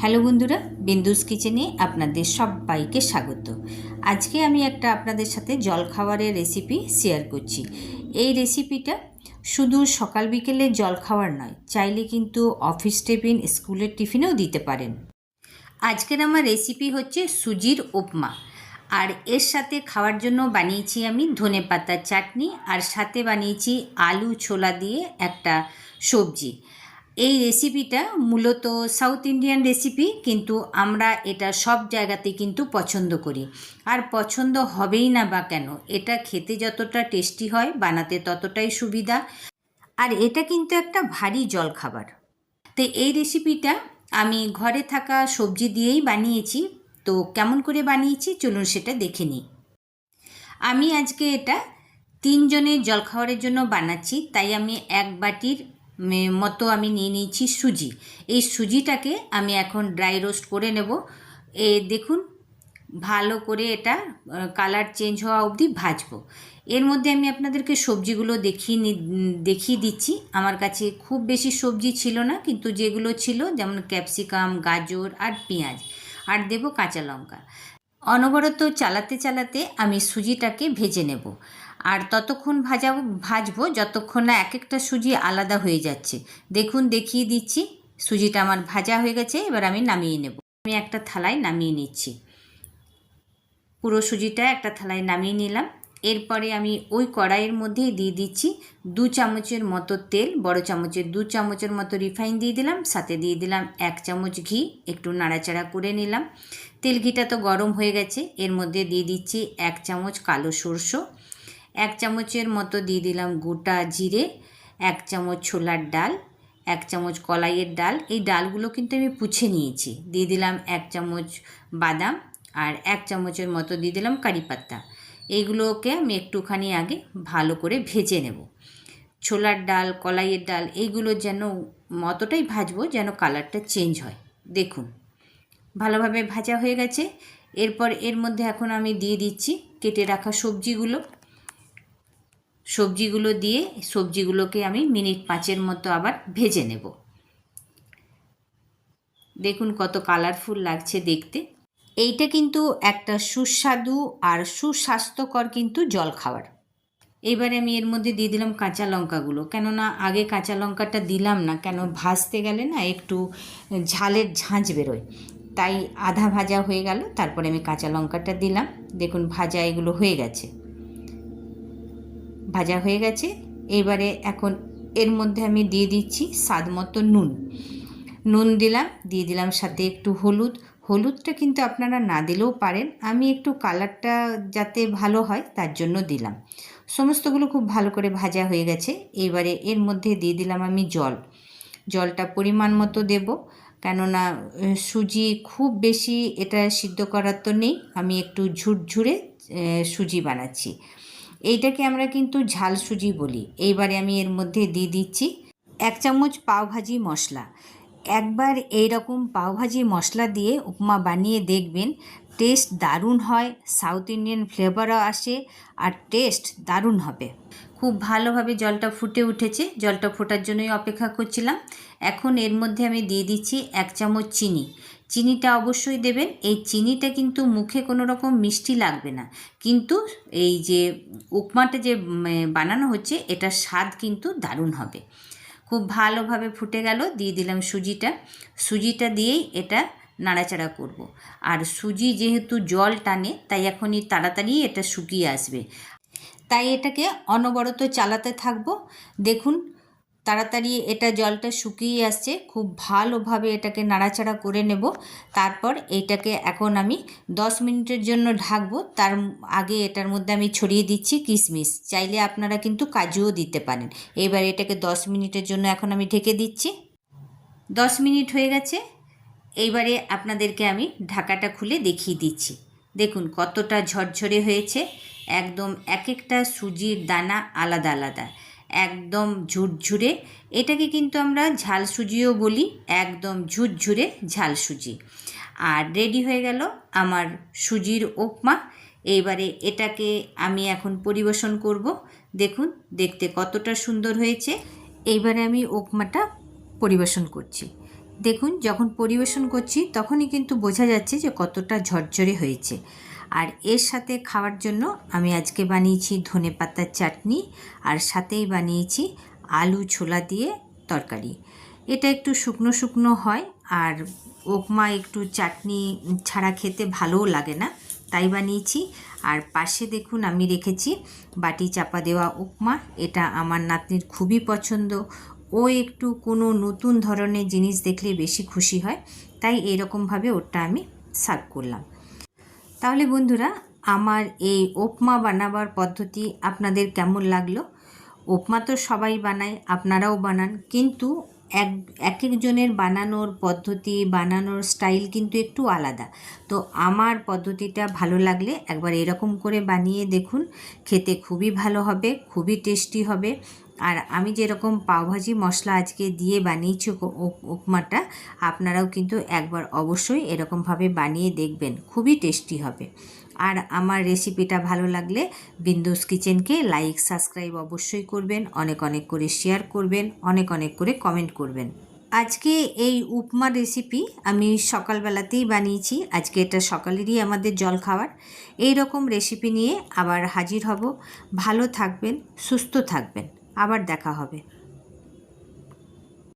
Hello বন্ধুরা, বিন্দুস কিচেনে আপনাদের সবাইকে স্বাগত। আজকে আমি একটা আপনাদের সাথে জলখাবারের রেসিপি শেয়ার করছি। এই রেসিপিটা শুধু সকাল বিকেলে জলখাবার নয়, চাইলে কিন্তু অফিস টিফিন স্কুলের টিফিনেও দিতে পারেন। আজকের আমার রেসিপি হচ্ছে সুজির উপমা। আর এর সাথে খাওয়ার জন্য বানিয়েছি আমি ধনে পাতার চাটনি, আর সাথে বানিয়েছি আলু ছোলা দিয়ে একটা সবজি। এই রেসিপিটা মূলত সাউথ ইন্ডিয়ান রেসিপি কিন্তু আমরা এটা সব জায়গাতে কিন্তু পছন্দ করি। আর পছন্দ হবেই না বা কেন, এটা খেতে যতটা টেস্টি হয়, বানাতে ততটাই সুবিধা। আর এটা কিন্তু একটা ভারী জলখাবার। তো এই রেসিপিটা আমি ঘরে থাকা সবজি দিয়েই বানিয়েছি। তো কেমন করে বানিয়েছি, চলুন সেটা দেখে নিই। আমি আজকে এটা তিনজনের জলখাবারের জন্য বানাচ্ছি, তাই আমি এক বাটির মতো আমি নিয়ে নিয়েছি সুজি। এই সুজিটাকে আমি এখন ড্রাই রোস্ট করে নেব। এ দেখুন, ভালো করে এটা কালার চেঞ্জ হওয়া অবধি ভাজবো। এর মধ্যে আমি আপনাদেরকে সবজিগুলো দেখিয়ে দেখিয়ে দিচ্ছি। আমার কাছে খুব বেশি সবজি ছিল না, কিন্তু যেগুলো ছিল, যেমন ক্যাপসিকাম, গাজর আর পেঁয়াজ। আর দেবো কাঁচা লঙ্কা। অনবরত চালাতে চালাতে আমি সুজিটাকে ভেজে নেব। আর ততক্ষণ ভাজা ভাজবো যতক্ষণ না এক একটা সুজি আলাদা হয়ে যাচ্ছে। দেখুন, দেখিয়ে দিচ্ছি। সুজিটা আমার ভাজা হয়ে গেছে, এবার আমি নামিয়ে নেব। আমি একটা থালায় নামিয়ে নিচ্ছি। পুরো সুজিটা একটা থালায় নামিয়ে নিলাম। এরপরে আমি ওই কড়াইয়ের মধ্যেই দিয়ে দিচ্ছি দু চামচের মতো তেল, বড় চামচের, দু চামচের মতো রিফাইন দিয়ে দিলাম, সাথে দিয়ে দিলাম এক চামচ ঘি, একটু নাড়াচাড়া করে নিলাম। তেল ঘিটা তো গরম হয়ে গেছে, এর মধ্যে দিয়ে দিচ্ছি এক চামচ কালো সরষে এক চামচের মতো দিয়ে দিলাম গোটা জিরে, এক চামচ ছোলার ডাল, এক চামচ কলাইয়ের ডাল। এই ডালগুলো কিন্তু আমি পুছে নিয়েছি। দিয়ে দিলাম এক চামচ বাদাম আর এক চামচের মতো দিয়ে দিলাম কারি পাতা। এইগুলোকে আমি একটুখানি আগে ভালো করে ভেজে নেব। ছোলার ডাল, কলাইয়ের ডাল, এইগুলো যেন অতটাই ভাজবো যেন কালারটা চেঞ্জ হয়। দেখুন, ভালোভাবে ভাজা হয়ে গেছে। এরপর এর মধ্যে এখন আমি দিয়ে দিচ্ছি কেটে রাখা সবজিগুলো। সবজিগুলো দিয়ে সবজিগুলোকে আমি মিনিট পাঁচের মতো আবার ভেজে নেব। দেখুন কত কালারফুল লাগছে দেখতে। এইটা কিন্তু একটা সুস্বাদু আর সুস্বাস্থ্যকর কিন্তু জল খাবার এবারে আমি এর মধ্যে দিয়ে দিলাম কাঁচা লঙ্কাগুলো। কেননা আগে কাঁচা লঙ্কাটা দিলাম না, কেন ভাজতে গেলে না একটু ঝালের ঝাঁঝ বেরোয়। তাই আধা ভাজা হয়ে গেল, তারপরে আমি কাঁচা লঙ্কাটা দিলাম। দেখুন ভাজা এগুলো হয়ে গেছে। ভাজা হয়ে গেছে। এবারে এখন এর মধ্যে আমি দিয়ে দিচ্ছি স্বাদ মতো নুন। নুন দিলাম, দিয়ে দিলাম সাথে একটু হলুদ। হলুদটা কিন্তু আপনারা না দিলেও পারেন। আমি একটু কালারটা যাতে ভালো হয় তার জন্য দিলাম। সমস্তগুলো খুব ভালো করে ভাজা হয়ে গেছে। এবারে এর মধ্যে দিয়ে দিলাম আমি জল। জলটা পরিমাণ মতো দেব, কেননা সুজি খুব বেশি এটা সিদ্ধ করার তো নেই। আমি একটু ঝুরঝুরে সুজি বানাচ্ছি। এইটাকে আমরা কিন্তু ঝাল সুজি বলি। এইবারে আমি এর মধ্যে দিয়ে দিচ্ছি এক চামচ পাওভাজি মশলা। একবার এই রকম পাওভাজি মশলা দিয়ে উপমা বানিয়ে দেখবেন, টেস্ট দারুণ হয়, সাউথ ইন্ডিয়ান ফ্লেভারও আসে আর টেস্ট দারুণ হবে। খুব ভালোভাবে জলটা ফুটে উঠেছে, জলটা ফোটার জন্যই অপেক্ষা করছিলাম। এখন এর মধ্যে আমি দিয়ে দিচ্ছি এক চামচ চিনি। চিনিটা অবশ্যই দেবেন। এই চিনিটা কিন্তু মুখে কোনো রকম মিষ্টি লাগবে না। কিন্তু এই যে উপমাটা যে বানানো হচ্ছে, এটার স্বাদ কিন্তু দারুণ হবে। খুব ভালোভাবে ফুটে গেল, দিয়ে দিলাম সুজিটা। সুজিটা দিয়েই এটা নাড়াচাড়া করব। আর সুজি যেহেতু জল টানে, তাই এখনই তাড়াতাড়ি এটা শুকিয়ে আসবে। তাই এটাকে অনবরত চালাতে থাকব। দেখুন তাড়াতাড়ি এটা জলটা শুকিয়ে আসছে, খুব ভালোভাবে এটাকে নাড়াচাড়া করে নেব। তারপর এইটাকে এখন আমি দশ মিনিটের জন্য ঢাকবো। তার আগে এটার মধ্যে আমি ছড়িয়ে দিচ্ছি কিশমিশ। চাইলে আপনারা কিন্তু কাজুও দিতে পারেন। এবার এটাকে দশ মিনিটের জন্য এখন আমি ঢেকে দিচ্ছি। দশ মিনিট হয়ে গেছে। এইবারে আপনাদেরকে আমি ঢাকাটা খুলে দেখিয়ে দিচ্ছি। দেখুন কতটা ঝরঝরে হয়েছে। একদম এক একটা সুজির দানা আলাদা আলাদা। একদম ঝুরঝুরে। এটাকে কিন্তু আমরা ঝাল সুজিও বলি, একদম ঝুরঝুরে ঝাল সুজি আর রেডি হয়ে গেল আমার সুজির উপমা। এইবারে এটাকে আমি এখন পরিবেশন করব। দেখুন, দেখতে কতটা সুন্দর হয়েছে। এইবারে আমি উপমাটা পরিবেশন করছি। দেখুন, যখন পরিবেশন করছি, তখনই কিন্তু বোঝা যাচ্ছে যে কতটা ঝরঝরে হয়েছে। আর এর সাথে খাওয়ার জন্য আমি আজকে বানিয়েছি ধনে পাতার চাটনি আর সাথেই বানিয়েছি আলু ছোলা দিয়ে তরকারি। এটা একটু শুকনো শুকনো হয় আর উপমা একটু চাটনি ছাড়া খেতে ভালোও লাগে না, তাই বানিয়েছি। আর পাশে দেখুন আমি রেখেছি বাটি চাপা দেওয়া উপমা এটা আমার নাতনির খুবই পছন্দ। ও একটু কোনো নতুন ধরনের জিনিস দেখলে বেশি খুশি হয়, তাই এরকমভাবে ওটা আমি সার্ভ করলাম। তাহলে বন্ধুরা, আমার এই উপমা বানাবার পদ্ধতি আপনাদের কেমন লাগল? উপমা তো সবাই বানায়, আপনারাও বানান। কিন্তু এক এক একজনের বানানোর পদ্ধতি, বানানোর স্টাইল কিন্তু একটু আলাদা। তো আমার পদ্ধতিটা ভালো লাগলে একবার এরকম করে বানিয়ে দেখুন। খেতে খুবই ভালো হবে, খুবই টেস্টি হবে। আর আমি যেরকম পাওভাজি মশলা আজকে দিয়ে বানিয়েছি উপ- উপ- উপমাটা, আপনারাও কিন্তু একবার অবশ্যই এরকমভাবে বানিয়ে দেখবেন, খুবই টেস্টি হবে। আর আমার রেসিপিটা ভালো লাগলে বিন্দুস কিচেনকে লাইক, সাবস্ক্রাইব অবশ্যই করবেন, অনেক অনেক করে শেয়ার করবেন, অনেক অনেক করে কমেন্ট করবেন। আজকে এই উপমা রেসিপি আমি সকালবেলাতেই বানিয়েছি, আজকে এটা সকালেরই আমাদের জল খাওয়ার এই রকম রেসিপি নিয়ে আবার হাজির হব। ভালো থাকবেন, সুস্থ থাকবেন। আবার দেখা হবে।